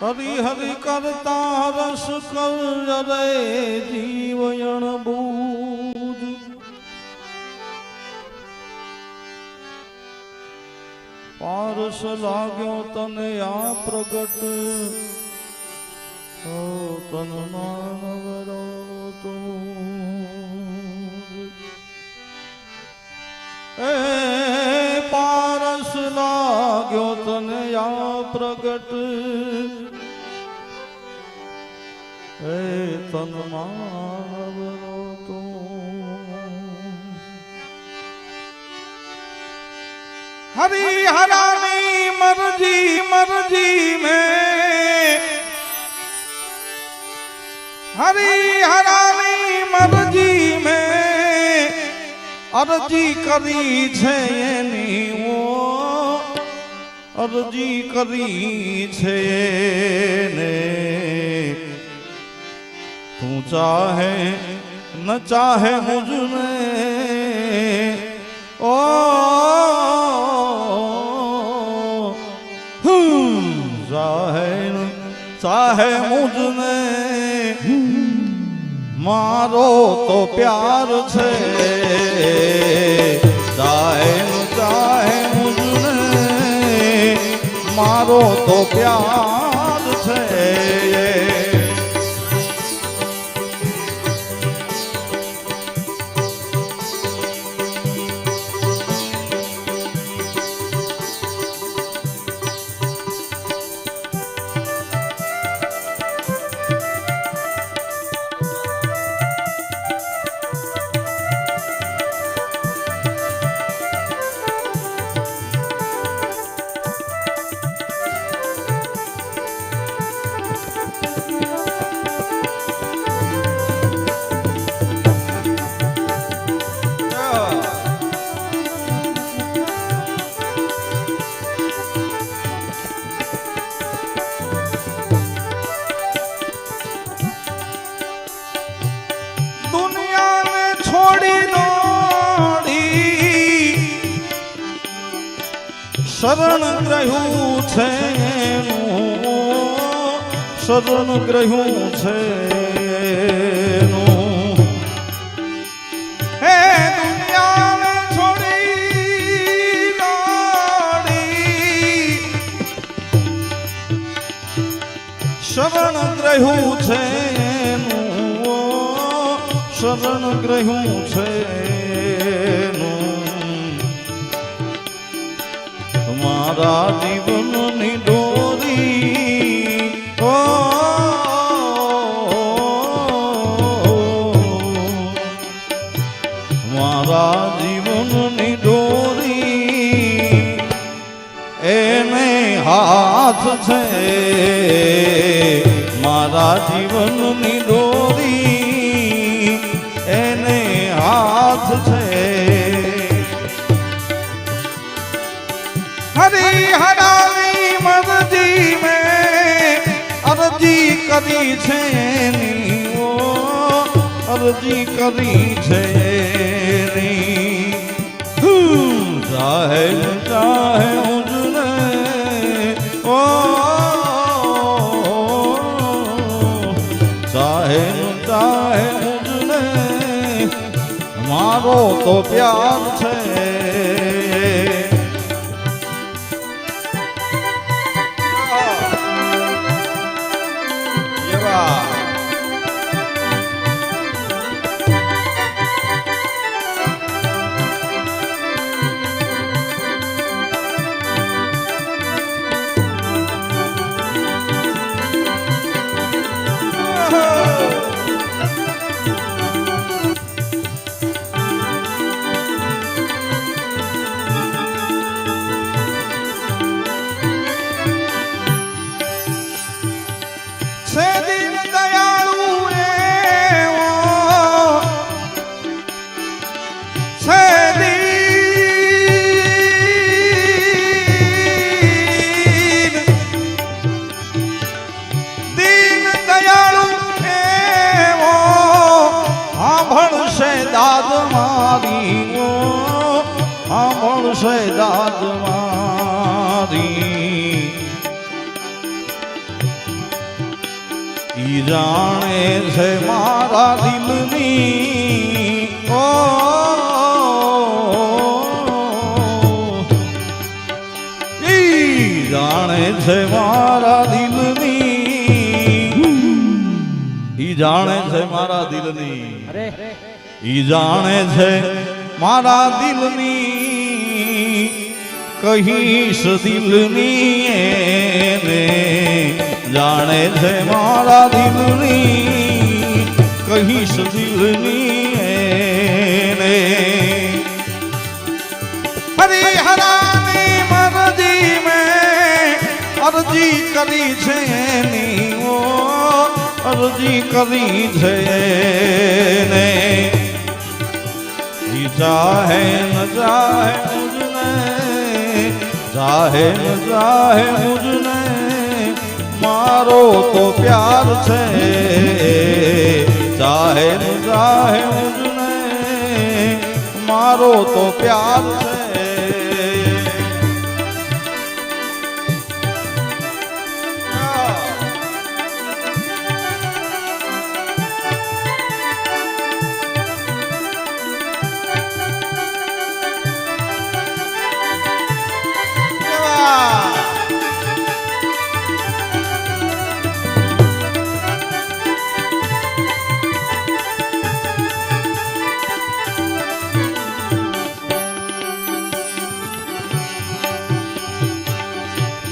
હરિ હરિ કરતા રસ કર રે જીવયણ બૂજ પારસ લાગ્યો તને આ પ્રગટ. તન માનવ એ પારસ લાગ્યો તને આ પ્રગટ. તન માનવરો તું હરી હરાની મરજી મરજી મે હરી હરાની મરજી મે અરજી કરી છે એની અરજી કરી છે ને તું ચાહે ન ચાહે મુજમે ઓ ચાહે ચાહે મુજને મારો તો પ્યાર છે ચાહે ચાહે મુજને મારો તો પ્યાર ગ્રહ્યું છે શરણ ગ્રહ્યું છે શરણ ગ્રહ્યું છે શરણ ગ્રહ્યું છે હાથ છે. મારા જીવનની ડોરી એને હાથ છે. હરી હરાવી મરજી મેં અરજી કરી છે અરજી કરી છે ચાહે ચાહે ઉજને મારો તો પ્યાર છે. ઈ જાણે છે મારા દિલની. ઓ ઈ જાણે છે મારા દિલની. ઈ જાણે છે મારા દિલની. ઈ જાણે છે મારા દિલની. કહીશ દિલની એને. જાણે છે મારા દિલની કહી સજીલની એને. હરિહરાની મેં અરજી કરી છે એની અરજી કરી છે ને ચાહે ન ચાહે મુજને ચાહે ન ચાહે મુજને મારો તો પ્યાર છે. જાહેર જાહેર મારો તો પ્યાર છે.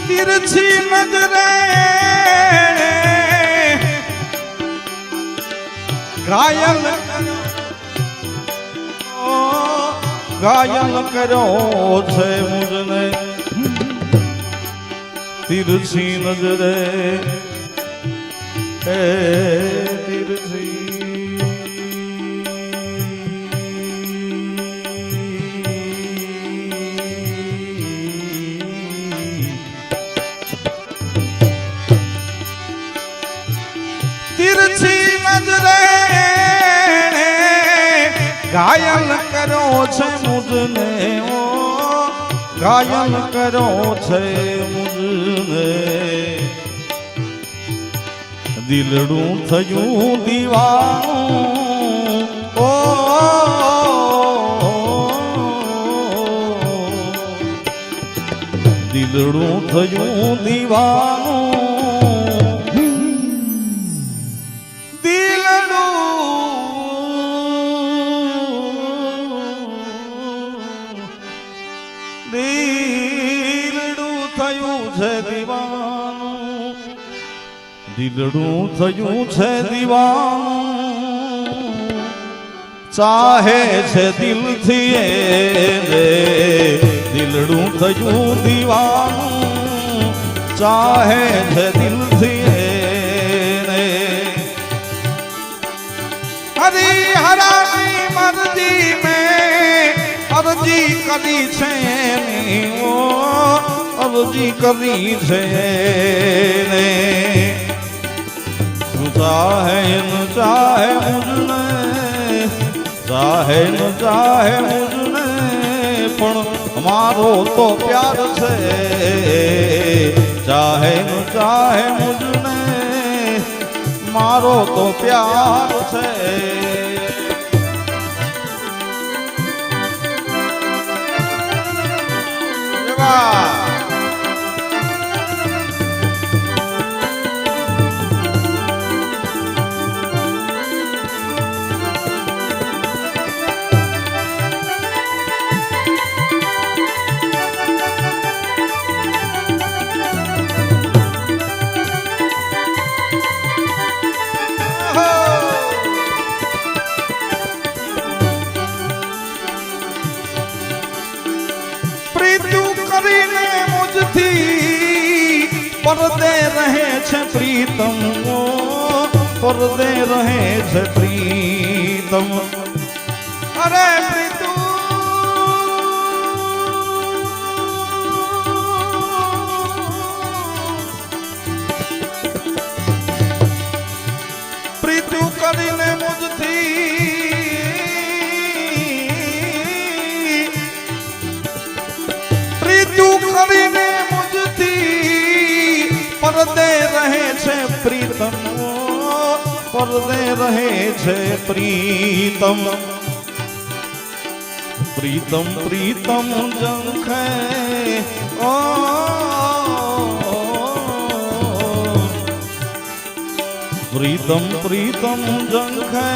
તિરછી નજરે ઘાયલ ઘાયલ કર્યો છે મુજને તિરછી નજરે. એ ઘાયલ કરો છે મુજને, ઓ. ઘાયલ કરો છે મુજને. દિલડું થયું દીવાનું, ઓ. દિલડું થયું દીવાનું. દિલડું થયું છે દીવાનું. દિલડું થયું છે દીવાનું. ચાહે છે દિલથી એને, દિલડું થયું દીવાનું. ચાહે છે દિલથી એને. હરી હરાની કરી છે અરજી કરી છે ને ચાહે ન ચાહે મુજને ચાહે ન ચાહે મુજને પણ મારો તો પ્યાર છે. ચાહે ન ચાહે મુજને મારો તો પ્યાર છે. জায়গা પ્રીતમ પરદે રહે છે પ્રીતમ અરે પ્રીતુ પરદે રહે છે પ્રીતમ. પ્રીતમ પ્રીતમ જંખે ઓ, પ્રીતમ પ્રીતમ જંખે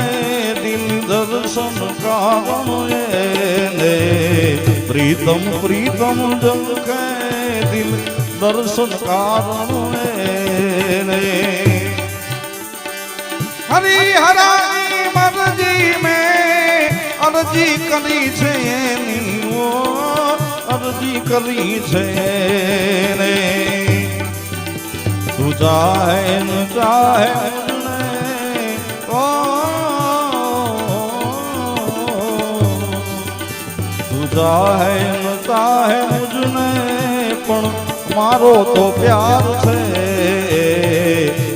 દિલ દર્શન કારણ પ્રીતમ પ્રીતમ જંખે દિલ દર્શન કારણ એને હરી હરાની મરજી મેં અરજી કરી છે એની ઓ અરજી કરી છે ને તું ચાહે ન ચાહે ચાહે ન ચાહે મુજને પણ મારો તો પ્યાર છે.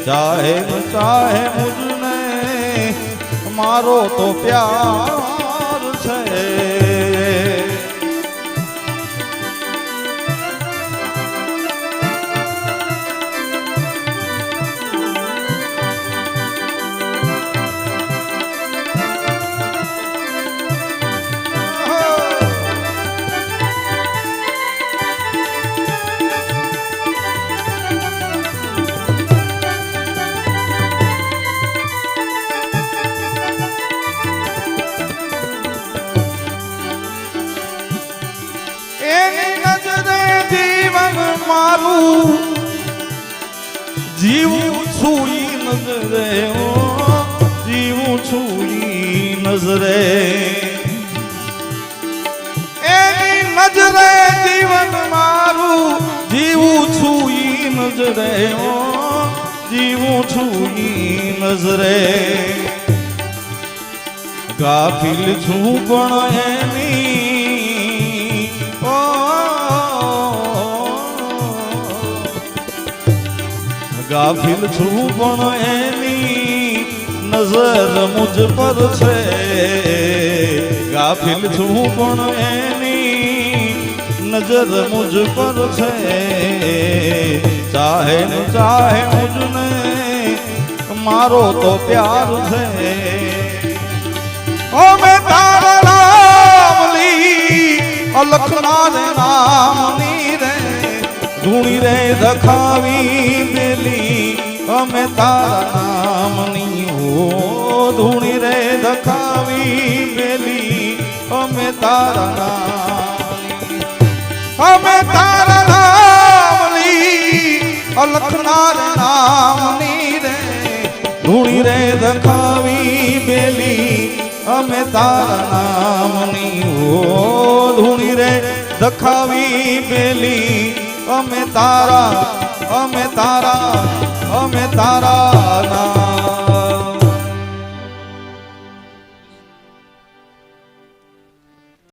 ચાહે ચાહે મુજને મારો તો પ્યાર. જીવું છું ઈ નજરે જીવું છું ઈ નજરે એની નજરે જીવન મારું જીવું છું ઈ નજરે જીવું છું ઈ નજરે. ગાફિલ છું પણ એની ગાફિલ છું પણ એની નજર મુજ પર છે. કાફિલ છું પણ એની નજર મુજ પર છે. ચાહે ન ચાહે મુજને મારો તો પ્યાર છે. ઓ મેં તારા નામલી અલખના રે, ધૂણી રે દખાવી બેલી અમે તારા નામની ઓ ધૂણી રે દખાવી બેલી અમે તારા નામ અમે તારા નામની અલખનાર નામની રે ધૂણી રે દખાવી બેલી અમે તારા નામની ઓ ધૂણી રે દખાવી બેલી અમે તારા અમે તારા અમે તારા નામ